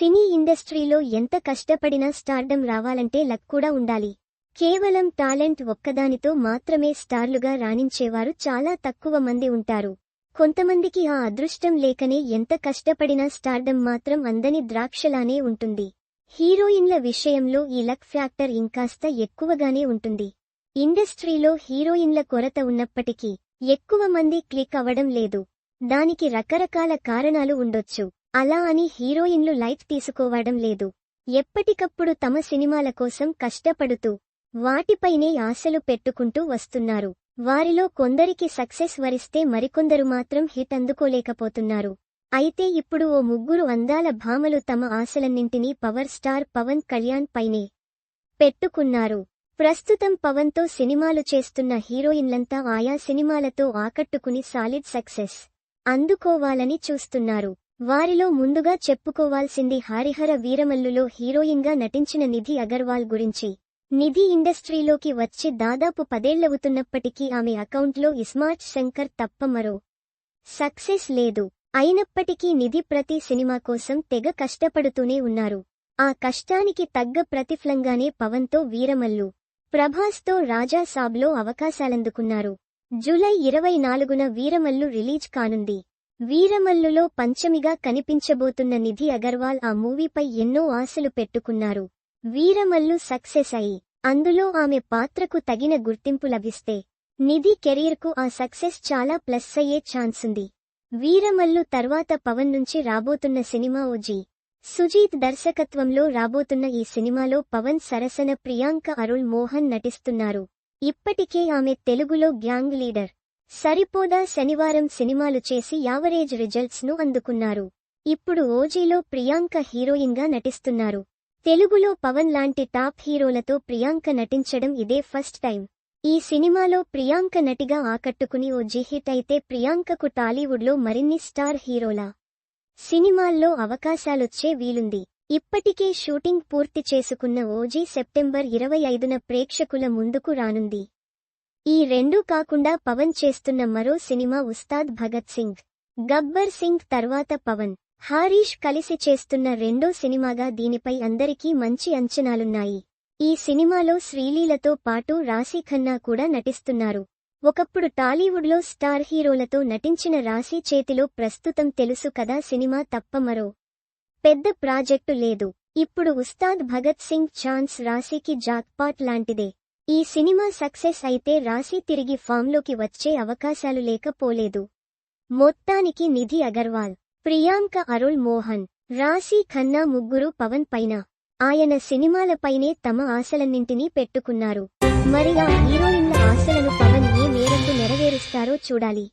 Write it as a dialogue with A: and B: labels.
A: సినీ ఇండస్ట్రీలో ఎంత కష్టపడినా స్టార్డమ్ రావాలంటే లక్ కూడా ఉండాలి. కేవలం టాలెంట్ ఒక్కదానితో మాత్రమే స్టార్లుగా రాణించేవారు చాలా తక్కువ మంది ఉంటారు. కొంతమందికి ఆ అదృష్టం లేకనే ఎంత కష్టపడినా స్టార్డమ్ మాత్రం అందని ద్రాక్షలానే ఉంటుంది. హీరోయిన్ల విషయంలో ఈ లక్ ఫ్యాక్టర్ ఇంకాస్త ఎక్కువగానే ఉంటుంది. ఇండస్ట్రీలో హీరోయిన్ల కొరత ఉన్నప్పటికీ ఎక్కువ మంది క్లిక్ అవ్వడం లేదు. దానికి రకరకాల కారణాలు ఉండొచ్చు. అలా అని హీరోయిన్లు లైఫ్ తీసుకోవడం లేదు. ఎప్పటికప్పుడు తమ సినిమాల కోసం కష్టపడుతూ వాటిపైనే ఆశలు పెట్టుకుంటూ వస్తున్నారు. వారిలో కొందరికి సక్సెస్ వరిస్తే మరికొందరు మాత్రం హిట్ అందుకోలేకపోతున్నారు. అయితే ఇప్పుడు ఓ ముగ్గురు అందాల భామలు తమ ఆశలన్నింటినీ పవర్ స్టార్ పవన్ కళ్యాణ్ పైనే పెట్టుకున్నారు. ప్రస్తుతం పవన్తో సినిమాలు చేస్తున్న హీరోయిన్లంతా ఆయా సినిమాలతో ఆకట్టుకుని సాలిడ్ సక్సెస్ అందుకోవాలని చూస్తున్నారు. వారిలో ముందుగా చెప్పుకోవాల్సింది హారిహర వీరమల్లులో హీరోయిన్గా నటించిన నిధి అగర్వాల్ గురించి. నిధి ఇండస్ట్రీలోకి వచ్చి దాదాపు పదేళ్ళవుతున్నప్పటికీ ఆమె అకౌంట్లో ఇస్మార్ట్ శంకర్ తప్ప మరో సక్సెస్ లేదు. అయినప్పటికీ నిధి ప్రతి సినిమా కోసం తెగ కష్టపడుతూనే ఉన్నారు. ఆ కష్టానికి తగ్గ ప్రతిఫలంగానే పవన్తో వీరమల్లు ప్రభాస్తో రాజాసాబ్లో అవకాశాలందుకున్నారు. జూలై ఇరవై నాలుగున వీరమల్లు రిలీజ్ కానుంది. వీరమల్లులో పంచమిగా కనిపించబోతున్న నిధి అగర్వాల్ ఆ మూవీపై ఎన్నో ఆశలు పెట్టుకున్నారు. వీరమల్లు సక్సెస్ అయి అందులో ఆమె పాత్రకు తగిన గుర్తింపు లభిస్తే నిధి కెరీర్కు ఆ సక్సెస్ చాలా ప్లస్ అయ్యే ఛాన్సుంది వీరమల్లు తర్వాత పవన్ నుంచి రాబోతున్న సినిమా ఓజీ సుజీత్ దర్శకత్వంలో రాబోతున్న ఈ సినిమాలో పవన్ సరసన ప్రియాంక అరుళ్ మోహన్ నటిస్తున్నారు. ఇప్పటికే ఆమె తెలుగులో గ్యాంగ్ లీడర్. సరిపోదా శనివారం సినిమాలు చేసి యావరేజ్ రిజల్ట్స్ను అందుకున్నారు. ఇప్పుడు ఓజీలో ప్రియాంక హీరోయిన్గా నటిస్తున్నారు. తెలుగులో పవన్ లాంటి టాప్ హీరోలతో ప్రియాంక నటించడం ఇదే ఫస్ట్ టైం. ఈ సినిమాలో ప్రియాంక నటిగా ఆకట్టుకుని ఓ జిహిట్ అయితే ప్రియాంకకు టాలీవుడ్లో మరిన్ని స్టార్ హీరోల. సినిమాల్లో అవకాశాలొచ్చే వీలుంది. ఇప్పటికే షూటింగ్ పూర్తి చేసుకున్న ఓజీ సెప్టెంబర్ ఇరవై ఐదున ప్రేక్షకుల ముందుకు రానుంది. ఈ రెండూ కాకుండా పవన్ చేస్తున్న మరో సినిమా ఉస్తాద్ భగత్ సింగ్. గబ్బర్ సింగ్ తర్వాత పవన్. హారీష్ కలిసి చేస్తున్న రెండో సినిమాగా దీనిపై అందరికీ మంచి అంచనాలున్నాయి. ఈ సినిమాలో శ్రీలీలతో పాటు రాశీ ఖన్నా కూడా నటిస్తున్నారు. ఒకప్పుడు టాలీవుడ్లో స్టార్ హీరోలతో నటించిన రాశీ చేతిలో ప్రస్తుతం తెలుసు కదా సినిమా తప్ప మరో పెద్ద ప్రాజెక్టు లేదు. ఇప్పుడు ఉస్తాద్ భగత్ సింగ్ ఛాన్స్ రాశీకి జాక్పాట్ లాంటిదే. ఈ సినిమా సక్సెస్ అయితే రాశి తిరిగి ఫామ్లోకి వచ్చే అవకాశాలు లేకపోలేదు. మొత్తానికి నిధి అగర్వాల్ ప్రియాంక అరుళ్ మోహన్ రాశి ఖన్నా ముగ్గురు పవన్ పైన ఆయన సినిమాలపైనే తమ ఆశలన్నింటినీ పెట్టుకున్నారు. మరి ఆ హీరోయిన్ల ఆశలను పవన్ ఏ మేరకు నెరవేరుస్తారో చూడాలి.